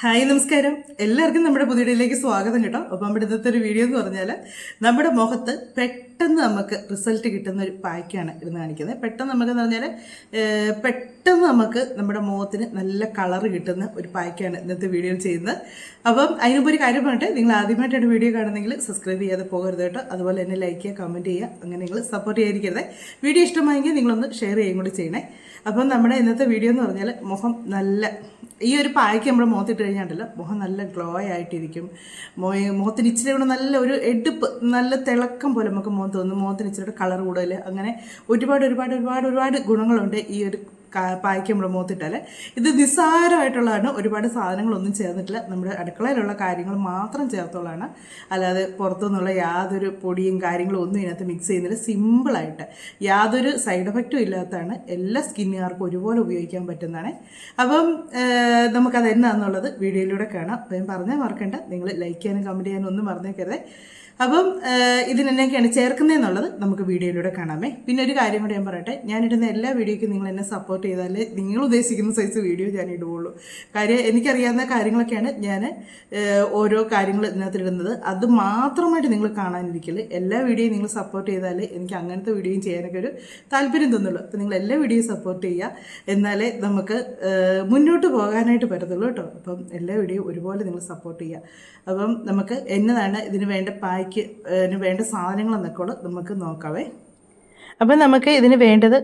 Hi നമസ്കാരം. എല്ലാവർക്കും നമ്മുടെ പുതിയ വീഡിയോയിലേക്ക് സ്വാഗതം കേട്ടോ. അപ്പം നമ്മുടെ ഇന്നത്തെ ഒരു വീഡിയോ എന്ന് പറഞ്ഞാൽ നമ്മുടെ മുഖത്ത് പെട്ടെന്ന് നമുക്ക് റിസൾട്ട് കിട്ടുന്ന ഒരു പായ്ക്കാണ് ഇന്ന് കാണിക്കുന്നത്. പെട്ടെന്ന് നമുക്ക് എന്ന് പറഞ്ഞാൽ പെട്ടെന്ന് നമുക്ക് നമ്മുടെ മുഖത്തിന് നല്ല കളർ കിട്ടുന്ന ഒരു പായ്ക്കാണ് ഇന്നത്തെ വീഡിയോ ചെയ്യുന്നത്. അപ്പം അതിനുമ്പോൾ ഒരു കാര്യം പറഞ്ഞിട്ട് നിങ്ങൾ ആദ്യമായിട്ടാണ് വീഡിയോ കാണുന്നെങ്കിൽ സബ്സ്ക്രൈബ് ചെയ്യാതെ പോകരുത് കേട്ടോ. അതുപോലെ തന്നെ ലൈക്ക് ചെയ്യുക കമന്റ് ചെയ്യുക അങ്ങനെ നിങ്ങൾ സപ്പോർട്ട് ചെയ്യാതിരിക്കരുത്. വീഡിയോ ഇഷ്ടമായെങ്കിൽ നിങ്ങളൊന്ന് ഷെയർ ചെയ്യുകയും കൂടി ചെയ്യണേ. അപ്പം നമ്മുടെ ഇന്നത്തെ വീഡിയോ എന്ന് പറഞ്ഞാൽ മുഖം നല്ല ഈ ഒരു പായ്ക്ക് നമ്മുടെ മുഖത്തിട്ട് കഴിഞ്ഞാണ്ടല്ലോ മുഖം നല്ല ഗ്ലോ ആയിട്ടിരിക്കും. മുഖത്തിന് ഇച്ചിരി കൂടെ നല്ല ഒരു എടുപ്പ് നല്ല തിളക്കം പോലെ നമുക്ക് മുഖം തോന്നും. മുഖത്തിന് ഇച്ചിരി കളർ കൂടുതൽ അങ്ങനെ ഒരുപാട് ഒരുപാട് ഒരുപാട് ഒരുപാട് ഗുണങ്ങളുണ്ട് ഈ ഒരു പായ്ക്ക് നമ്മുടെ മുഖത്തിട്ടാലേ ഇത് നിസ്സാരമായിട്ടുള്ളതാണ്. ഒരുപാട് സാധനങ്ങളൊന്നും ചേർന്നിട്ടില്ല. നമ്മുടെ അടുക്കളയിലുള്ള കാര്യങ്ങൾ മാത്രം ചേർത്തുള്ളതാണ്. അല്ലാതെ പുറത്തുനിന്നുള്ള യാതൊരു പൊടിയും കാര്യങ്ങളും ഒന്നും ഇതിനകത്ത് മിക്സ് ചെയ്യുന്നില്ല. സിമ്പിളായിട്ട് യാതൊരു സൈഡ് എഫക്റ്റും ഇല്ലാത്തതാണ്. എല്ലാ സ്കിന്നുകാർക്കും ഒരുപോലെ ഉപയോഗിക്കാൻ പറ്റുന്നതാണ്. അപ്പം നമുക്കത് എന്നാന്നുള്ളത് വീഡിയോയിലൂടെ കാണാം. അപ്പം ഞാൻ പറഞ്ഞാൽ മറക്കണ്ട. നിങ്ങൾ ലൈക്ക് ചെയ്യാനും കമന്റ് ചെയ്യാനും ഒന്നും മറന്നേക്കരുത്. അപ്പം ഇതിനെന്നൊക്കെയാണ് ചേർക്കുന്നതെന്നുള്ളത് നമുക്ക് വീഡിയോയിലൂടെ കാണാമേ. പിന്നെ ഒരു കാര്യം കൂടെ ഞാൻ പറയട്ടെ. ഞാനിടുന്ന എല്ലാ വീഡിയോയ്ക്കും നിങ്ങൾ എന്നെ സപ്പോർട്ട് ചെയ്താലേ നിങ്ങൾ ഉദ്ദേശിക്കുന്ന സൈസ് വീഡിയോ ഞാൻ ഇടുകയുള്ളൂ കാര്യം എനിക്കറിയാവുന്ന കാര്യങ്ങളൊക്കെയാണ് ഞാൻ ഓരോ കാര്യങ്ങൾ ഇതിനകത്ത് ഇടുന്നത് അത് മാത്രമായിട്ട് നിങ്ങൾ കാണാനിരിക്കൽ. എല്ലാ വീഡിയോയും നിങ്ങൾ സപ്പോർട്ട് ചെയ്താൽ എനിക്ക് അങ്ങനത്തെ വീഡിയോയും ചെയ്യാനൊക്കെ ഒരു താല്പര്യം തോന്നുള്ളൂ. അപ്പോൾ നിങ്ങൾ എല്ലാ വീഡിയോയും സപ്പോർട്ട് ചെയ്യുക. എന്നാലേ നമുക്ക് മുന്നോട്ട് പോകാനായിട്ട് പറ്റത്തുള്ളൂ കേട്ടോ. അപ്പം എല്ലാ വീഡിയോയും ഒരുപോലെ നിങ്ങൾ സപ്പോർട്ട് ചെയ്യുക. അപ്പം നമുക്ക് എന്നതാണ് ഇതിന് വേണ്ട പായ്ക്ക് ഇതിന് വേണ്ട സാധനങ്ങൾ എന്നൊക്കെ നമുക്ക് നോക്കാവേ. അപ്പം നമുക്ക് ഇതിന് വേണ്ടത്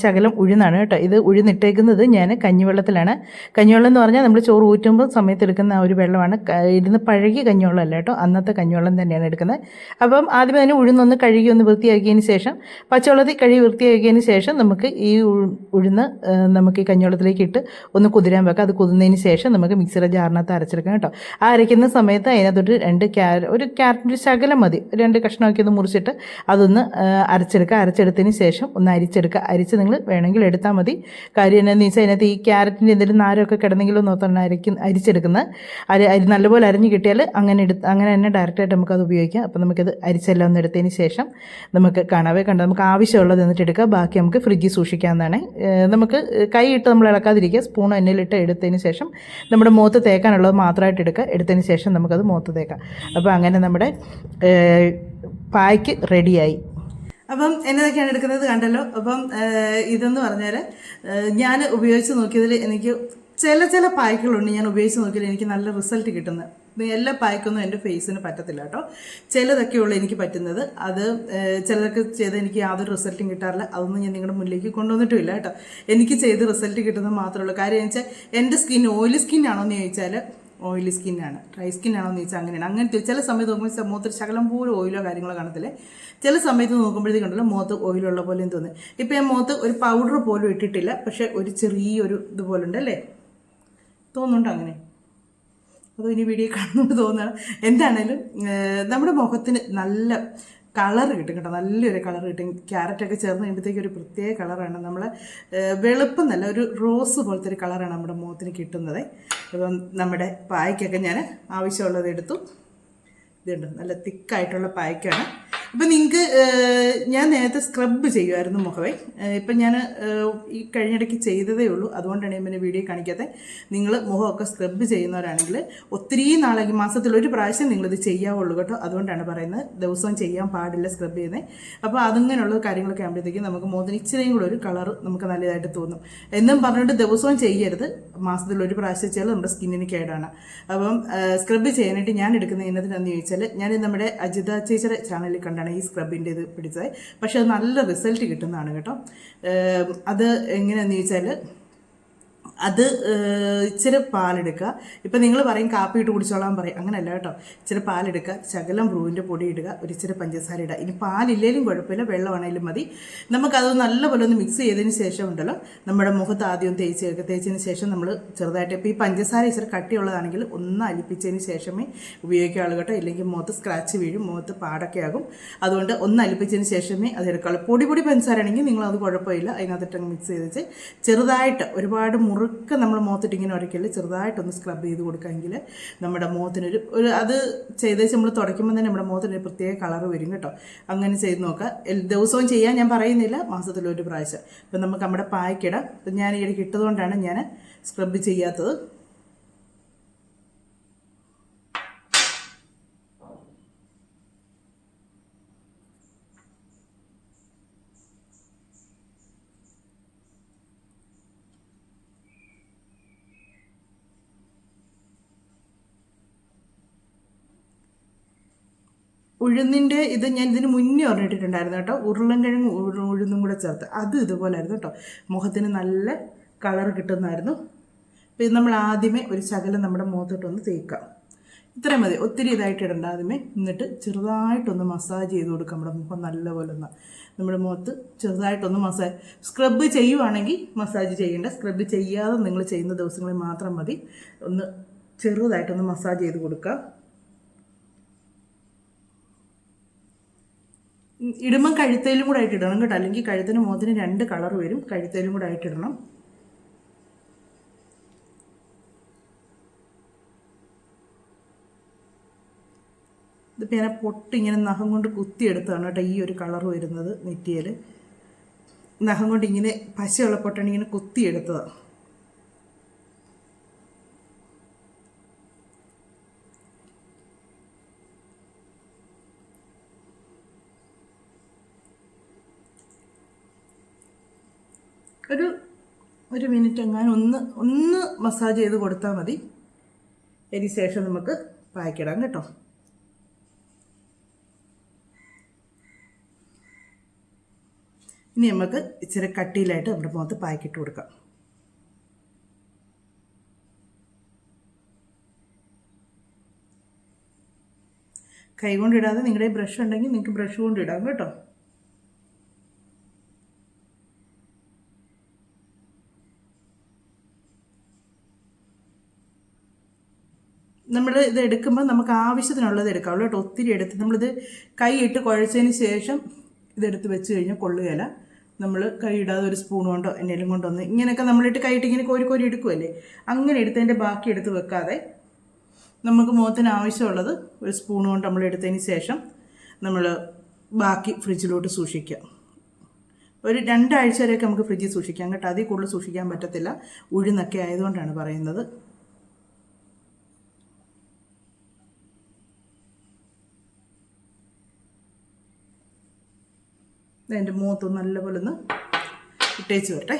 ശകലം ഉഴുന്നാണ് കേട്ടോ. ഇത് ഉഴുന്നിട്ടേക്കുന്നത് ഞാൻ കഞ്ഞിവെള്ളത്തിലാണ്. കഞ്ഞിവെള്ളം എന്ന് പറഞ്ഞാൽ നമ്മൾ ചോറ് ഊറ്റുമ്പോൾ സമയത്ത് എടുക്കുന്ന ഒരു വെള്ളമാണ്. ഇരുന്ന് പഴകിയ കഞ്ഞിവെള്ളം അല്ല കേട്ടോ. അന്നത്തെ കഞ്ഞിവെള്ളം തന്നെയാണ് എടുക്കുന്നത്. അപ്പം ആദ്യമേ തന്നെ ഉഴുന്നൊന്ന് കഴുകി ഒന്ന് വൃത്തിയാക്കിയതിന് ശേഷം പച്ചവെള്ളത്തിൽ കഴുകി വൃത്തിയാക്കിയതിന് ശേഷം നമുക്ക് ഈ ഉഴുന്ന് നമുക്ക് ഈ കഞ്ഞിവെള്ളത്തിലേക്ക് ഇട്ട് ഒന്ന് കുതിരാൻ വെക്കാം. അത് കുതിർന്നതിന് ശേഷം നമുക്ക് മിക്സിയുടെ ജാറിനകത്ത് അരച്ചെടുക്കാം കേട്ടോ. ആ അരയ്ക്കുന്ന സമയത്ത് അതിനകത്തൊരു രണ്ട് ക്യാര ഒരു ക്യാരറ്റിന്റെ ശകലം മതി. രണ്ട് കഷ്ണമാക്കി ഒന്ന് മുറിച്ചിട്ട് അതൊന്ന് അരച്ചെടുക്കുക. അരച്ചെടുക്കുക അരച്ചെടുത്തതിന് ശേഷം ഒന്ന് അരിച്ചെടുക്കുക അരിച്ച് നിങ്ങൾ വേണമെങ്കിൽ എടുത്താൽ മതി. കാര്യം എന്നാന്ന് വെച്ചാൽ അതിനകത്ത് ഈ ക്യാരറ്റിന്റെ എന്തെങ്കിലും നാരമൊക്കെ കിടന്നെങ്കിലും നോക്കണം അരയ്ക്കും അരിച്ചെടുക്കുന്നത്. അരി അരി നല്ലപോലെ അരിഞ്ഞ് കിട്ടിയാൽ അങ്ങനെ എടുത്ത് അങ്ങനെ തന്നെ ഡയറക്റ്റായിട്ട് നമുക്കത് ഉപയോഗിക്കാം. അപ്പോൾ നമുക്കത് അരിച്ചെല്ലാം ഒന്ന് എടുത്തതിന് ശേഷം നമുക്ക് കാണാവേ കണ്ട? നമുക്ക് ആവശ്യമുള്ളത് എന്നിട്ട് എടുക്കുക ബാക്കി നമുക്ക് ഫ്രിഡ്ജിൽ സൂക്ഷിക്കാവുന്നതാണ്. നമുക്ക് കൈ ഇട്ട് നമ്മൾ ഇളക്കാതിരിക്കുക. സ്പൂൺ എണ്ണയിലിട്ട് എടുത്തതിന് ശേഷം നമ്മുടെ മുഖത്ത് തേക്കാനുള്ളത് മാത്രമായിട്ട് എടുക്കുക. എടുത്തതിന് ശേഷം നമുക്കത് മുഖത്ത് തേക്കാം. അപ്പോൾ അങ്ങനെ നമ്മുടെ പായ്ക്ക് റെഡിയായി അപ്പം എന്നതൊക്കെയാണ് എടുക്കുന്നത് കണ്ടല്ലോ. അപ്പം ഇതെന്ന് പറഞ്ഞാൽ ഞാൻ ഉപയോഗിച്ച് നോക്കിയതിൽ എനിക്ക് ചില ചില പായ്ക്കുകളുണ്ട് ഞാൻ ഉപയോഗിച്ച് നോക്കിയാൽ എനിക്ക് നല്ല റിസൾട്ട് കിട്ടുന്നത് എല്ലാ പായ്ക്കൊന്നും എന്റെ ഫേസിന് പറ്റത്തില്ല കേട്ടോ. ചിലതൊക്കെ ഉള്ളൂ എനിക്ക് പറ്റുന്നത്. അത് ചിലതൊക്കെ ചെയ്ത് എനിക്ക് യാതൊരു റിസൾട്ടും കിട്ടാറില്ല. അതൊന്നും ഞാൻ നിങ്ങളുടെ മുന്നിലേക്ക് കൊണ്ടുവന്നിട്ടുമില്ല കേട്ടോ. എനിക്ക് ചെയ്ത് റിസൾട്ട് കിട്ടുന്നത് മാത്രമേ ഉള്ളൂ. കാര്യം എന്ന് വെച്ചാൽ എന്റെ സ്കിൻ ഓയിലി സ്കിൻ ആണോ എന്ന് ചോദിച്ചാൽ ഓയിലി സ്കിന്നാണ് ഡ്രൈ സ്കിൻ ആണോ എന്ന് ചോദിച്ചാൽ അങ്ങനെയാണ്. അങ്ങനത്തെ ചില സമയത്ത് നോക്കുമ്പോൾ മുഖത്ത് ശകലം പോലും ഓയിലോ കാര്യങ്ങളോ കാണത്തില്ലേ? ചില സമയത്ത് നോക്കുമ്പോഴത്തേക്കുണ്ടല്ലോ മുഖത്ത് ഓയിലുള്ള പോലെയും തോന്നി ഇപ്പം ഞാൻ മുഖത്ത് ഒരു പൗഡർ പോലും ഇട്ടിട്ടില്ല. പക്ഷേ ഒരു ചെറിയൊരു ഇതുപോലെ ഉണ്ട് അല്ലേ? തോന്നുന്നുണ്ടോ അങ്ങനെ? അതോ ഇനി വീഡിയോ കാണുന്നുണ്ട് തോന്നുകയാണ് എന്താണേലും നമ്മുടെ മുഖത്തിന് നല്ല കളർ കിട്ടും കേട്ടോ. നല്ലൊരു കളർ കിട്ടും. ക്യാരറ്റൊക്കെ ചേർന്ന് കഴിയുമ്പോഴത്തേക്ക് ഒരു പ്രത്യേക കളറാണ് നമ്മൾ വെളുപ്പം നല്ല ഒരു റോസ് പോലത്തെ ഒരു കളറാണ് നമ്മുടെ മുഖത്തിന് കിട്ടുന്നത്. അപ്പം നമ്മുടെ പായ്ക്കൊക്കെ ഞാൻ ആവശ്യമുള്ളത് എടുത്തു. ഇതുണ്ട്. നല്ല തിക്കായിട്ടുള്ള പായ്ക്കാണ്. അപ്പം നിങ്ങൾക്ക് ഞാൻ നേരത്തെ സ്ക്രബ് ചെയ്യുമായിരുന്നു മുഖവേ. ഇപ്പം ഞാൻ ഈ കഴിഞ്ഞിടയ്ക്ക് ചെയ്തതേ ഉള്ളൂ. അതുകൊണ്ടാണ് ഞാൻ പിന്നെ വീഡിയോ കാണിക്കാത്തത് നിങ്ങൾ മുഖമൊക്കെ സ്ക്രബ് ചെയ്യുന്നവരാണെങ്കിൽ ഒത്തിരി നാളേക്ക് മാസത്തിൽ ഒരു പ്രാവശ്യം നിങ്ങളിത് ചെയ്യാവുള്ളൂ കേട്ടോ. അതുകൊണ്ടാണ് പറയുന്നത്. ദിവസവും ചെയ്യാൻ പാടില്ല സ്ക്രബ് ചെയ്യുന്നത് അപ്പോൾ അതിങ്ങനെയുള്ള കാര്യങ്ങളൊക്കെ ആകുമ്പോഴത്തേക്കും നമുക്ക് മുഖത്തിന് ഇച്ചിരിയും കൂടെ ഒരു കളർ നമുക്ക് നല്ലതായിട്ട് തോന്നും. എന്നും പറഞ്ഞിട്ട് ദിവസവും ചെയ്യരുത്. മാസത്തിൽ ഒരു പ്രാവശ്യം ചെയ്താൽ നമ്മുടെ സ്കിന്നിന് കേടാണ്. അപ്പം സ്ക്രബ് ചെയ്യാനായിട്ട് ഞാൻ എടുക്കുന്ന ഇന്നതിനെന്ന് ചോദിച്ചാൽ ഞാൻ നമ്മുടെ അജിത ചേച്ചിയുടെ ചാനലിൽ കണ്ടാണ് ഈ സ്ക്രബിന്റെ ഇത് പിടിച്ചത്. പക്ഷേ അത് നല്ല റിസൾട്ട് കിട്ടുന്നതാണ് കേട്ടോ. അത് എങ്ങനെയാണെന്ന് ചോദിച്ചാൽ അത് ഇച്ചിരി പാലെടുക്കുക. ഇപ്പം നിങ്ങൾ പറയും കാപ്പി ഇട്ട് കുടിച്ചോളാൻ പറയും. അങ്ങനെയല്ല കേട്ടോ. ഇച്ചിരി പാലെടുക്കുക. ശകലം ബ്രൂവിന്റെ പൊടി ഇടുക. ഒരു ഇച്ചിരി പഞ്ചസാര ഇടുക. ഇനി പാലില്ലേലും കുഴപ്പമില്ല. വെള്ളമാണേലും മതി. നമുക്കത് നല്ലപോലെ ഒന്ന് മിക്സ് ചെയ്തതിന് ശേഷം ഉണ്ടല്ലോ. നമ്മുടെ മുഖത്ത് ആദ്യം തേച്ച് തേച്ചതിന് ശേഷം നമ്മൾ ചെറുതായിട്ട് ഇപ്പോൾ ഈ പഞ്ചസാര ഇച്ചിരി കട്ടിയുള്ളതാണെങ്കിൽ ഒന്ന് അലിപ്പിച്ചതിന് ശേഷമേ ഉപയോഗിക്കാവുള്ളൂ കേട്ടോ. ഇല്ലെങ്കിൽ മുഖത്ത് സ്ക്രാച്ച് വീഴും. മുഖത്ത് പാടൊക്കെ ആകും. അതുകൊണ്ട് ഒന്ന് അലിപ്പിച്ചതിന് ശേഷമേ അത് എടുക്കാവുള്ളൂ. പൊടി പൊടി പഞ്ചസാര ആണെങ്കിൽ നിങ്ങളത് കുഴപ്പമില്ല. അതിനകത്തിട്ട് മിക്സ് ചെയ്ത് ചെറുതായിട്ട് ഒരുപാട് മുറുക്ക നമ്മൾ മുഖത്തിട്ട് ഇങ്ങനെ ഉരയ്ക്കൽ ചെറുതായിട്ടൊന്ന് സ്ക്രബ് ചെയ്ത് കൊടുക്കാമെങ്കിൽ നമ്മുടെ മുഖത്തിനൊരു ഒരു അത് ചെയ്ത് നമ്മൾ തുടയ്ക്കുമ്പോൾ തന്നെ നമ്മുടെ മുഖത്തിനൊരു പ്രത്യേക കളർ വരും കേട്ടോ. അങ്ങനെ ചെയ്ത് നോക്കുക ദിവസവും ചെയ്യാൻ ഞാൻ പറയുന്നില്ല. മാസത്തിലൊരു പ്രാവശ്യം. അപ്പം നമുക്ക് നമ്മുടെ പായ്ക്കിടാം ഞാൻ ഇടയ്ക്ക് ഇട്ടതുകൊണ്ടാണ് ഞാൻ സ്ക്രബ് ചെയ്യാത്തത്. ഉഴുന്നിന്റെ ഇത് ഞാൻ ഇതിന് മുന്നേ പറഞ്ഞിട്ടുണ്ടായിരുന്നു കേട്ടോ. ഉരുളൻകിഴങ്ങ് ഉഴു- ഉഴുന്നും കൂടെ ചേർത്ത്. അത് ഇതുപോലായിരുന്നു കേട്ടോ. മുഖത്തിന് നല്ല കളർ കിട്ടുന്നതായിരുന്നു. ഇത് നമ്മൾ ആദ്യമേ ഒരു ശകലം നമ്മുടെ മുഖത്തോട്ടൊന്ന് തേക്കാം. ഇത്രയും മതി. ഒത്തിരി ഇതായിട്ട് ഇടണ്ട. ആദ്യമേ എന്നിട്ട് ചെറുതായിട്ടൊന്ന് മസാജ് ചെയ്ത് കൊടുക്കാം. നമ്മുടെ മുഖം നല്ലപോലെ ഒന്ന്. നമ്മുടെ മുഖത്ത് ചെറുതായിട്ടൊന്ന് മസാജ് സ്ക്രബ് ചെയ്യുവാണെങ്കിൽ മസാജ് ചെയ്യേണ്ട. സ്ക്രബ് ചെയ്യാതെ നിങ്ങൾ ചെയ്യുന്ന ദിവസങ്ങളിൽ മാത്രം മതി. ഒന്ന് ചെറുതായിട്ടൊന്ന് മസാജ് ചെയ്ത് കൊടുക്കുക ഇടുമ്പം കഴുത്തേലും കൂടെ ആയിട്ട് ഇടണം കേട്ടോ. അല്ലെങ്കിൽ കഴുത്തിന് മുഖത്തിന് രണ്ട് കളർ വരും. കഴുത്തേലും കൂടെ ആയിട്ട് ഇടണം. ഇതിപ്പോൾ ഞാൻ പൊട്ടിങ്ങനെ നഖം കൊണ്ട് കുത്തിയെടുത്താണ് കേട്ടോ ഈ ഒരു കളർ വരുന്നത് നെറ്റിയിൽ നഖം കൊണ്ട് ഇങ്ങനെ പശയുള്ള പൊട്ടാണ് ഇങ്ങനെ കുത്തിയെടുത്തതാണ് ഒരു ഒരു മിനിറ്റ് എങ്ങാനും ഒന്ന് ഒന്ന് മസാജ് ചെയ്ത് കൊടുത്താൽ മതി. അതിന് ശേഷം നമുക്ക് പായ്ക്കിടാം കേട്ടോ. ഇനി നമുക്ക് ഇച്ചിരി കട്ടിയിലായിട്ട് നമ്മുടെ മുഖത്ത് പായ്ക്കിട്ട് കൊടുക്കാം. കൈ കൊണ്ടിടാതെ നിങ്ങളുടെ ബ്രഷ് ഉണ്ടെങ്കിൽ നിങ്ങൾക്ക് ബ്രഷ് കൊണ്ടിടാം കേട്ടോ. നമ്മൾ ഇത് എടുക്കുമ്പോൾ നമുക്ക് ആവശ്യത്തിനുള്ളത് എടുക്കാവുള്ളൂ കേട്ടോ ഒത്തിരി എടുത്ത് നമ്മളിത് കൈ ഇട്ട് കുഴച്ചതിന് ശേഷം ഇതെടുത്ത് വെച്ച് കഴിഞ്ഞാൽ കൊള്ളുകയില്ല നമ്മൾ കൈ ഇടാതെ ഒരു സ്പൂൺ കൊണ്ടോ എന്തെങ്കിലും കൊണ്ടൊന്ന് ഇങ്ങനെയൊക്കെ നമ്മളിട്ട് കൈയിട്ട് ഇങ്ങനെ കോരി കോരി എടുക്കുമല്ലേ അങ്ങനെ എടുത്തതിന്റെ ബാക്കി എടുത്ത് വെക്കാതെ നമുക്ക് മുഖത്തിന് ആവശ്യമുള്ളത് ഒരു സ്പൂൺ കൊണ്ട് നമ്മൾ എടുത്തതിന് ശേഷം നമ്മൾ ബാക്കി ഫ്രിഡ്ജിലോട്ട് സൂക്ഷിക്കുക ഒരു രണ്ടാഴ്ച വരെയൊക്കെ നമുക്ക് ഫ്രിഡ്ജിൽ സൂക്ഷിക്കാം കേട്ടോ. അതിൽ കൂടുതൽ സൂക്ഷിക്കാൻ പറ്റത്തില്ല. ഉഴുന്നൊക്കെ ആയതുകൊണ്ടാണ് പറയുന്നത്. എന്റെ മുഖത്ത് നല്ലപോലെ ഒന്ന് ഇട്ടേച്ച് വരട്ടെ.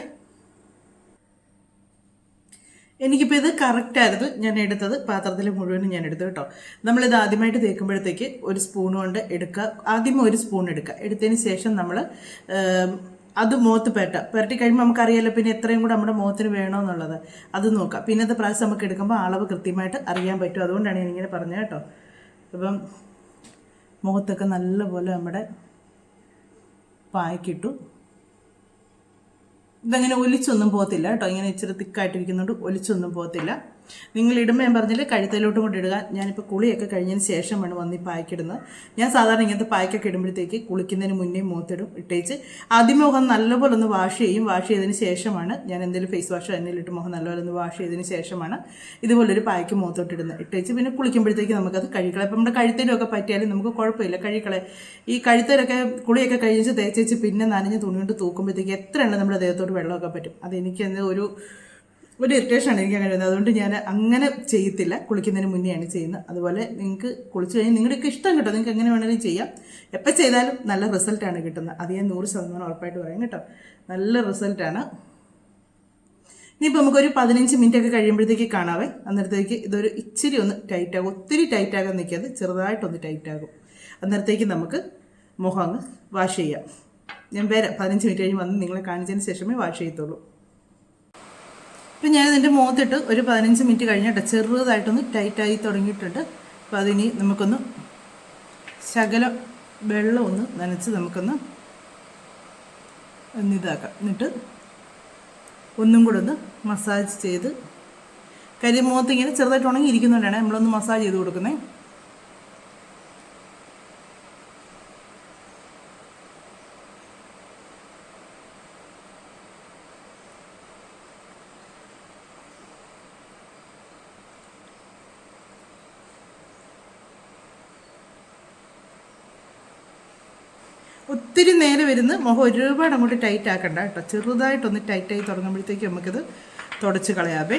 എനിക്കിപ്പോൾ ഇത് കറക്റ്റായിരുന്നു ഞാൻ എടുത്തത് പാത്രത്തിൽ മുഴുവനും ഞാൻ എടുത്തു കേട്ടോ. നമ്മളിത് ആദ്യമായിട്ട് തേക്കുമ്പോഴത്തേക്ക് ഒരു സ്പൂൺ കൊണ്ട് എടുക്കുക. ആദ്യം ഒരു സ്പൂൺ എടുക്കുക. എടുത്തതിന് ശേഷം നമ്മൾ അത് മുഖത്ത് പെട്ട പെരട്ടി കഴിയുമ്പോൾ നമുക്കറിയാലോ പിന്നെ എത്രയും കൂടെ നമ്മുടെ മുഖത്തിന് വേണമെന്നുള്ളത് അത് നോക്കാം അത് പ്രാവശ്യം നമുക്ക് എടുക്കുമ്പോൾ അളവ് കൃത്യമായിട്ട് അറിയാൻ പറ്റും. അതുകൊണ്ടാണ് ഞാനിങ്ങനെ പറഞ്ഞത് കേട്ടോ. അപ്പം മുഖത്തൊക്കെ നല്ലപോലെ നമ്മുടെ പായ്ക്കിട്ടു. ഇതങ്ങനെ ഒലിച്ചൊന്നും പോകത്തില്ല കേട്ടോ. ഇങ്ങനെ ഇച്ചിരി തിക്കായിട്ടിരിക്കുന്നുണ്ട് ഒലിച്ചൊന്നും പോകത്തില്ല. നിങ്ങൾ ഇടുമ്പോൾ ഞാൻ പറഞ്ഞില്ല കഴുത്തലോട്ടും കൊണ്ട് ഇടുക. ഞാനിപ്പോൾ കുളിയൊക്കെ കഴിഞ്ഞതിന് ശേഷമാണ് വന്ന് ഈ പായ്ക്കിടുന്നത്. ഞാൻ സാധാരണ ഇങ്ങനത്തെ പായ്ക്കൊക്കെ ഇടുമ്പോഴത്തേക്ക് കുളിക്കുന്നതിന് മുന്നേ മുഖത്തിടും ഇട്ടേച്ച്. ആദ്യം മുഖം നല്ലപോലെ ഒന്ന് വാഷ് ചെയ്യും. വാഷ് ചെയ്തതിന് ശേഷമാണ് ഞാൻ എന്തെങ്കിലും ഫേസ് വാഷ് എന്നിലിട്ട് മുഖം നല്ലപോലെ ഒന്ന് വാഷ് ചെയ്തതിന് ശേഷമാണ് ഇതുപോലൊരു പായ്ക്ക് മുഖത്തോട്ട് ഇടുന്നത്. ഇട്ടേച്ച് പിന്നെ കുളിക്കുമ്പോഴത്തേക്ക് നമുക്കത് കഴിക്കണം ഇപ്പം നമ്മുടെ കഴുത്തിലൊക്കെ പറ്റിയാലും നമുക്ക് കുഴപ്പമില്ല. കഴിക്കളെ. ഈ കഴുത്തിലൊക്കെ കുളിയൊക്കെ കഴിച്ച് തേച്ചേച്ച് പിന്നെ നനഞ്ഞ് തുണി കൊണ്ട് തൂക്കുമ്പോഴത്തേക്ക് എത്ര എണ്ണം നമ്മുടെ ദേഹത്തോട്ട് വെള്ളമൊക്കെ പറ്റും. അതെനിക്ക് ഒരു ഒരു ഇറിറ്റേഷനാണ് എനിക്ക് അങ്ങനെ വരുന്നത്. അതുകൊണ്ട് ഞാൻ അങ്ങനെ ചെയ്യത്തില്ല. കുളിക്കുന്നതിന് മുന്നെയാണ് ചെയ്യുന്നത്. അതുപോലെ നിങ്ങൾക്ക് കുളിച്ച് കഴിഞ്ഞ് നിങ്ങളുടെയൊക്കെ ഇഷ്ടം കേട്ടോ. നിങ്ങൾക്ക് എങ്ങനെ വേണമെങ്കിലും ചെയ്യാം. എപ്പോൾ ചെയ്താലും നല്ല റിസൾട്ടാണ് കിട്ടുന്നത്. അത് ഞാൻ നൂറ് ശതമാനം ഉറപ്പായിട്ട് പറയും കേട്ടോ. നല്ല റിസൾട്ടാണ്. ഇനിയിപ്പോൾ നമുക്കൊരു പതിനഞ്ച് മിനിറ്റ് ഒക്കെ കഴിയുമ്പോഴത്തേക്ക് കാണാവേ. അന്നേരത്തേക്ക് ഇതൊരു ഇച്ചിരി ഒന്ന് ടൈറ്റ് ആകും ഒത്തിരി ടൈറ്റ് ആകാൻ നിൽക്കാതെ ചെറുതായിട്ടൊന്ന് ടൈറ്റ് ആകും അന്നേരത്തേക്ക് നമുക്ക് മുഖം അങ്ങ് വാഷ് ചെയ്യാം. ഞാൻ വരാം. പതിനഞ്ച് മിനിറ്റ് കഴിഞ്ഞ് വന്ന് നിങ്ങളെ കാണിച്ചതിന് ശേഷമേ വാഷ് ചെയ്യത്തുള്ളൂ. ഇപ്പം ഞാൻ ഇതിന്റെ മുഖത്തിട്ട് ഒരു പതിനഞ്ച് മിനിറ്റ് കഴിഞ്ഞിട്ട് ചെറുതായിട്ടൊന്ന് ടൈറ്റായി തുടങ്ങിയിട്ടുണ്ട്. അപ്പോൾ അതിനി നമുക്കൊന്ന് ശകലം വെള്ളം ഒന്ന് നനച്ച് നമുക്കൊന്ന് ഒന്ന് ഇതാക്കാം. എന്നിട്ട് ഒന്നും കൂടെ ഒന്ന് മസാജ് ചെയ്ത് കരിമുഖത്ത് ഇങ്ങനെ ചെറുതായിട്ട് ഉണങ്ങിയിരിക്കുന്നുണ്ടാണ് നമ്മളൊന്ന് മസാജ് ചെയ്ത് കൊടുക്കുന്നത് ഒത്തിരി നേരെ വരുന്ന മുഖം ഒരുപാട് അങ്ങോട്ട് ടൈറ്റ് ആക്കണ്ട കേട്ടോ. ചെറുതായിട്ടൊന്ന് ടൈറ്റായി തുടങ്ങുമ്പോഴത്തേക്ക് നമുക്കിത് തുടച്ച് കളയാവേ.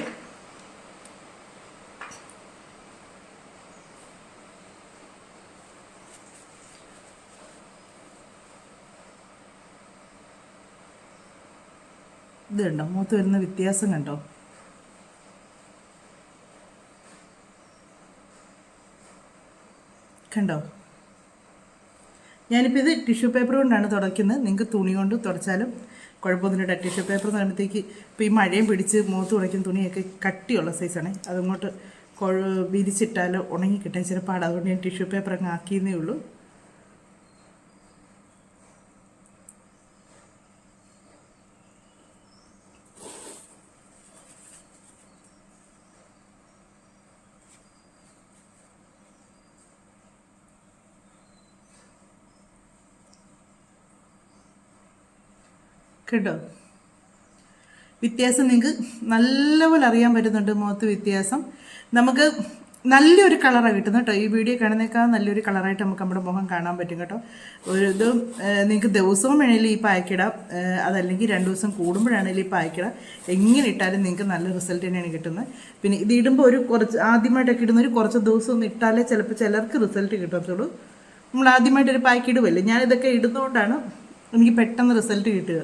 ഇത് കണ്ടോ? മുഖത്ത് വരുന്ന വ്യത്യാസം കണ്ടോ? കണ്ടോ? ഞാനിപ്പോൾ ഇത് ടിഷ്യൂ പേപ്പർ കൊണ്ടാണ് തുടയ്ക്കുന്നത്. നിങ്ങൾക്ക് തുണി കൊണ്ട് തുടച്ചാലും കുഴപ്പമൊന്നുമില്ല ടിഷ്യൂ പേപ്പർ എന്ന് പറയുമ്പോഴത്തേക്ക് ഇപ്പോൾ ഈ മഴയും പിടിച്ച് മുഖത്ത് തുടയ്ക്കുന്ന തുണിയൊക്കെ കട്ടിയുള്ള സൈസാണ് അതങ്ങോട്ട് കൊഴ വിരിച്ചിട്ടാൽ ഉണങ്ങി കിട്ടാൻ ചില പാട്. അതുകൊണ്ട് ഞാൻ ടിഷ്യൂ പേപ്പർ അങ്ങ് ആക്കിയെന്നേ ഉള്ളൂ. കേട്ടോ? വ്യത്യാസം നിങ്ങൾക്ക് നല്ലപോലെ അറിയാൻ പറ്റുന്നുണ്ട് മുഖത്ത് വ്യത്യാസം. നമുക്ക് നല്ലൊരു കളറാണ് കിട്ടുന്നത് കേട്ടോ. ഈ വീഡിയോ കാണുന്നേക്കാൾ നല്ലൊരു കളറായിട്ട് നമുക്ക് നമ്മുടെ മുഖം കാണാൻ പറ്റും കേട്ടോ. ഒരു ഇത് നിങ്ങൾക്ക് ദിവസവും വേണമെങ്കിൽ ഈ പായ്ക്കിടാം അതല്ലെങ്കിൽ രണ്ട് ദിവസം കൂടുമ്പോഴാണെങ്കിലും ഈ പായ്ക്കിടാം എങ്ങനെ ഇട്ടാലും നിങ്ങൾക്ക് നല്ല റിസൾട്ട് തന്നെയാണ് കിട്ടുന്നത്. പിന്നെ ഇത് ഇടുമ്പോൾ ഒരു കുറച്ച് ആദ്യമായിട്ടൊക്കെ ഇടുന്ന ഒരു കുറച്ച് ദിവസം ഒന്ന് ഇട്ടാലേ ചിലപ്പോൾ ചിലർക്ക് റിസൾട്ട് കിട്ടത്തുള്ളൂ. നമ്മൾ ആദ്യമായിട്ടൊരു പായ്ക്ക് ഇടുമല്ലേ ഞാനിതൊക്കെ ഇടുന്നതുകൊണ്ടാണ് എനിക്ക് പെട്ടെന്ന് റിസൾട്ട് കിട്ടുക.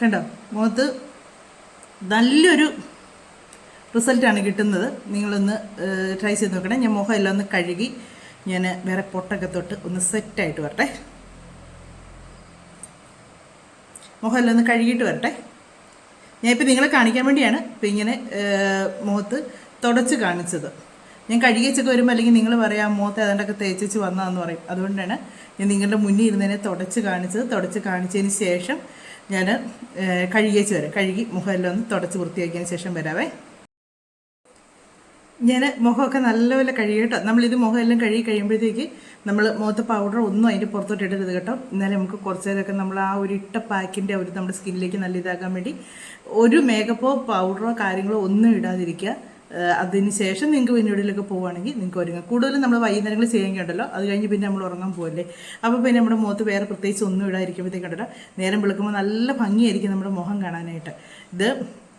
കണ്ടോ? മുഖത്ത് നല്ലൊരു റിസൾട്ടാണ് കിട്ടുന്നത്. നിങ്ങളൊന്ന് ട്രൈ ചെയ്ത് നോക്കണേ. ഞാൻ മുഖം എല്ലാം ഒന്ന് കഴുകി ഞാൻ വേറെ പൊട്ടൊക്കെ തൊട്ട് ഒന്ന് സെറ്റായിട്ട് വരട്ടെ. മുഖം എല്ലാം ഒന്ന് കഴുകിയിട്ട് വരട്ടെ. ഞാനിപ്പോൾ നിങ്ങളെ കാണിക്കാൻ വേണ്ടിയാണ് ഇപ്പം ഇങ്ങനെ മുഖത്ത് തുടച്ച് കാണിച്ചത്. ഞാൻ കഴുകി വെച്ചൊക്കെ വരുമ്പോൾ അല്ലെങ്കിൽ നിങ്ങൾ പറയാം മുഖത്ത് ഏതാണ്ടൊക്കെ തേച്ചിച്ച് വന്നതെന്ന് പറയും. അതുകൊണ്ടാണ് ഞാൻ നിങ്ങളുടെ മുന്നിൽ ഇരുന്നതിനെ തുടച്ച് കാണിച്ചത്. തുടച്ച് കാണിച്ചതിന് ശേഷം ഞാൻ കഴുകിയേച്ച് വരാം കഴുകി മുഖമെല്ലാം ഒന്ന് തുടച്ച് വൃത്തിയാക്കിയതിന് ശേഷം വരാവേ. ഞാൻ മുഖമൊക്കെ നല്ലപോലെ കഴുകി കേട്ടോ. നമ്മളിത് മുഖമെല്ലാം കഴുകി കഴിയുമ്പോഴത്തേക്ക് നമ്മൾ മുഖത്ത് പൗഡർ ഒന്നും അതിന്റെ പുറത്തോട്ട് ഇടരുത് കേട്ടോ. എന്നാലും നമുക്ക് കുറച്ച് നേരമൊക്കെ നമ്മൾ ആ ഒരു ഇട്ട പാക്കിന്റെ ഒരു നമ്മുടെ സ്കിന്നിലേക്ക് നല്ല ഇതാക്കാൻ വേണ്ടി ഒരു മേക്കപ്പോ പൗഡറോ കാര്യങ്ങളോ ഒന്നും ഇടാതിരിക്കുക. അതിന് ശേഷം നിങ്ങൾക്ക് പിന്നീടിലൊക്കെ പോവുകയാണെങ്കിൽ നിങ്ങൾക്ക് ഒരുങ്ങാം. കൂടുതലും നമ്മൾ വൈകുന്നേരങ്ങളിൽ ചെയ്യുകയുണ്ടല്ലോ അത് കഴിഞ്ഞ് പിന്നെ നമ്മൾ ഉറങ്ങാൻ പോകല്ലേ അപ്പോൾ പിന്നെ നമ്മുടെ മുഖത്ത് വേറെ പ്രത്യേകിച്ച് ഒന്നും ഇടാതിരിക്കുമ്പോഴത്തേക്കുണ്ടല്ലോ നേരം വിളിക്കുമ്പോൾ നല്ല ഭംഗിയായിരിക്കും നമ്മുടെ മുഖം കാണാനായിട്ട്. ഇത്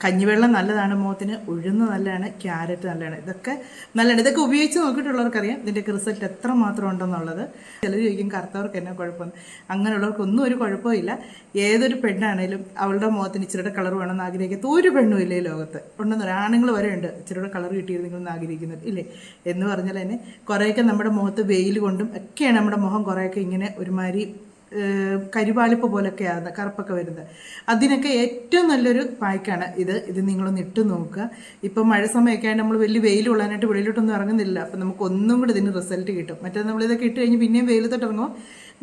കഞ്ഞിവെള്ളം നല്ലതാണ് മുഖത്തിന് ഉഴുന്ന് നല്ലതാണ് ക്യാരറ്റ് നല്ലതാണ്. ഇതൊക്കെ നല്ലതാണ്. ഇതൊക്കെ ഉപയോഗിച്ച് നോക്കിയിട്ടുള്ളവർക്കറിയാം ഇതിന്റെയൊക്കെ റിസൾട്ട് എത്ര മാത്രം ഉണ്ടെന്നുള്ളത്. ചിലർ ചോദിക്കും കറുത്തവർക്ക് എന്നാ കുഴപ്പമൊന്നും അങ്ങനെയുള്ളവർക്കൊന്നും ഒരു കുഴപ്പമില്ല ഏതൊരു പെണ്ണാണേലും അവളുടെ മുഖത്തിന് ഇച്ചിരിയുടെ കളർ വേണമെന്ന് ആഗ്രഹിക്കാത്ത ഒരു പെണ്ണും ഇല്ലേ ലോകത്ത്? ഉണ്ടെന്ന് പറയാം. ആണുങ്ങൾ വരെ ഉണ്ട്. ഇച്ചിരിയുടെ കളർ കിട്ടിയിരുന്നെങ്കിൽ ആഗ്രഹിക്കുന്നത് ഇല്ലേ? എന്ന് പറഞ്ഞാൽ തന്നെ കുറേയൊക്കെ നമ്മുടെ മുഖത്ത് വെയിൽ കൊണ്ടും ഒക്കെയാണ് നമ്മുടെ മുഖം കുറേയൊക്കെ ഇങ്ങനെ ഒരുമാതിരി കരിവാളിപ്പ് പോലൊക്കെ ആകുന്നത് കറുപ്പൊക്കെ വരുന്നത്. അതിനൊക്കെ ഏറ്റവും നല്ലൊരു പായ്ക്കാണ് ഇത്. ഇത് നിങ്ങളൊന്ന് ഇട്ട് നോക്കുക. ഇപ്പം മഴ സമയമൊക്കെ ആയിട്ട് നമ്മൾ വലിയ വെയിൽ ഉള്ളാനായിട്ട് വെളിയിലോട്ടൊന്നും ഇറങ്ങുന്നില്ല. അപ്പം നമുക്ക് ഒന്നും കൂടി ഇതിന് റിസൾട്ട് കിട്ടും. മറ്റേ നമ്മളിതൊക്കെ ഇട്ട് കഴിഞ്ഞ് പിന്നെയും വെയിലത്തോട്ട് ഇറങ്ങുമ്പോൾ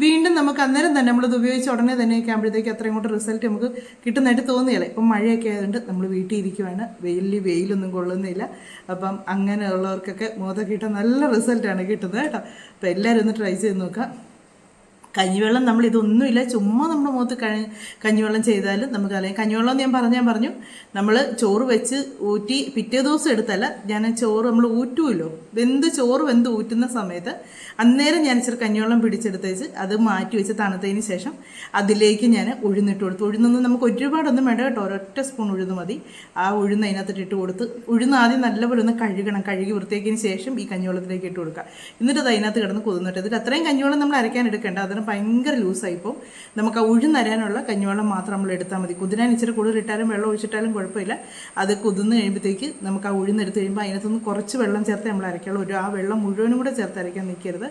വീണ്ടും നമുക്ക് അന്നേരം തന്നെ നമ്മളിത് ഉപയോഗിച്ച ഉടനെ തന്നെ ആകുമ്പോഴത്തേക്ക് അത്രയും കൂടെ റിസൾട്ട് നമുക്ക് കിട്ടുന്നതായിട്ട് തോന്നിയില്ല ഇപ്പം മഴയൊക്കെ ആയതുകൊണ്ട് നമ്മൾ വീട്ടിൽ ഇരിക്കുവാണ്. വെയിലിൽ വെയിലൊന്നും കൊള്ളുന്നില്ല. അപ്പം അങ്ങനെയുള്ളവർക്കൊക്കെ മോദ ഇട്ടാൽ നല്ല റിസൾട്ടാണ് കിട്ടുന്നത് കേട്ടോ. അപ്പോൾ എല്ലാവരും ഒന്ന് ട്രൈ ചെയ്ത് നോക്കുക. കഞ്ഞിവെള്ളം നമ്മൾ ഇതൊന്നുമില്ല ചുമ്മാ നമ്മുടെ മുഖത്ത് കഴി കഞ്ഞിവെള്ളം ചെയ്താലും നമുക്ക് അല്ലെങ്കിൽ കഞ്ഞിവെള്ളം ഞാൻ പറഞ്ഞു ഞാൻ പറഞ്ഞു നമ്മൾ ചോറ് വെച്ച് ഊറ്റി പിറ്റേ ദിവസം എടുത്തല്ല ഞാൻ ചോറ് നമ്മൾ ഊറ്റുമല്ലോ വെന്ത് ചോറ് വെന്ത് ഊറ്റുന്ന സമയത്ത് അന്നേരം ഞാൻ ഇച്ചിരി കഞ്ഞിവെള്ളം പിടിച്ചെടുത്തേച്ച് അത് മാറ്റി വെച്ച് തണുത്തതിന് ശേഷം അതിലേക്ക് ഞാൻ ഉഴുന്നിട്ട് കൊടുത്തു. ഉഴുന്നൊന്നും നമുക്ക് ഒരുപാടൊന്നും വേണ്ട കേട്ടോ. ഒരൊറ്റ സ്പൂൺ ഉഴുന്ന് മതി. ആ ഉഴുന്ന് അതിനകത്തിട്ട് ഇട്ട് കൊടുത്ത് ഉഴുന്ന് ആദ്യം നല്ലപോലെ ഒന്ന് കഴുകണം. കഴുകി വൃത്തിയാക്കിയതിന് ശേഷം ഈ കഞ്ഞിവെള്ളത്തിലേക്ക് ഇട്ട് കൊടുക്കുക. എന്നിട്ട് അത് അതിനകത്ത് കിടന്ന് കൊതുന്നിട്ട് എന്നിട്ട് അത്രയും കഞ്ഞിവെള്ളം നമ്മൾ അരയ്ക്കാൻ എടുക്കേണ്ട. അതിന് ഭയങ്കര ലൂസായിപ്പോൾ നമുക്ക് ആ ഉഴുന്നരയാനുള്ള കഞ്ഞിവെള്ളം മാത്രം നമ്മൾ എടുത്താൽ മതി. കുതിരാൻ ഇച്ചിരി കൂടുതൽ ഇട്ടാലും വെള്ളം ഒഴിച്ചിട്ടാലും കുഴപ്പമില്ല. അത് കുതിർന്ന് കഴിയുമ്പോഴത്തേക്ക് നമുക്ക് ആ ഉഴുന്നെടുത്ത് കഴിയുമ്പോൾ അതിനകത്തുനിന്ന് കുറച്ച് വെള്ളം ചേർത്ത് നമ്മൾ അരയ്ക്കുള്ളൂ ഒരു ആ വെള്ളം മുഴുവനും കൂടെ ചേർത്ത് അരയ്ക്കാൻ നിൽക്കരുത്.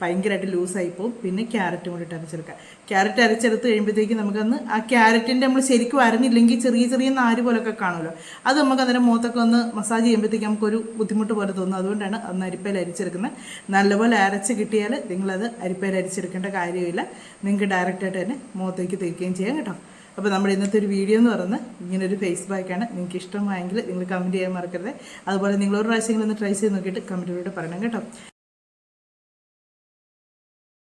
ഭയങ്കരമായിട്ട് ലൂസായി പോകും. പിന്നെ ക്യാരറ്റും കൂടി അരച്ചെടുക്കുക. ക്യാരറ്റ് അരച്ചെടുത്ത് കഴിയുമ്പോഴത്തേക്ക് നമുക്കൊന്ന് ആ ക്യാരറ്റിന്റെ നമ്മൾ ശരിക്കും അരഞ്ഞില്ലെങ്കിൽ ചെറിയ ചെറിയ നാര് പോലൊക്കെ കാണുമല്ലോ. അത് നമുക്ക് അന്നേരം മുഖത്തൊക്കെ ഒന്ന് മസാജ് ചെയ്യുമ്പോഴത്തേക്ക് നമുക്കൊരു ബുദ്ധിമുട്ട് പോലെ തോന്നും. അതുകൊണ്ടാണ് അന്ന് അരിപ്പയിൽ അരിച്ചെടുക്കുന്നത്. നല്ലപോലെ അരച്ച് കിട്ടിയാൽ നിങ്ങളത് അരിപ്പയിൽ അരിച്ചെടുക്കേണ്ട കാര്യമില്ല. നിങ്ങൾക്ക് ഡയറക്റ്റായിട്ട് തന്നെ മുഖത്തേക്ക് തേക്കുകയും ചെയ്യാം കേട്ടോ. അപ്പോൾ നമ്മുടെ ഇന്നത്തെ ഒരു വീഡിയോ എന്ന് പറയുന്നത് ഇങ്ങനെ ഒരു ഫേസ് ബാക്കാണ് നിങ്ങൾക്ക് ഇഷ്ടമായെങ്കിൽ നിങ്ങൾ കമന്റ് ചെയ്യാൻ മറക്കരുത്. അതുപോലെ നിങ്ങളൊരു പ്രാവശ്യം ഒന്ന് ട്രൈ ചെയ്ത് നോക്കിയിട്ട് കമന്റിലൂടെ പറയണം കേട്ടോ.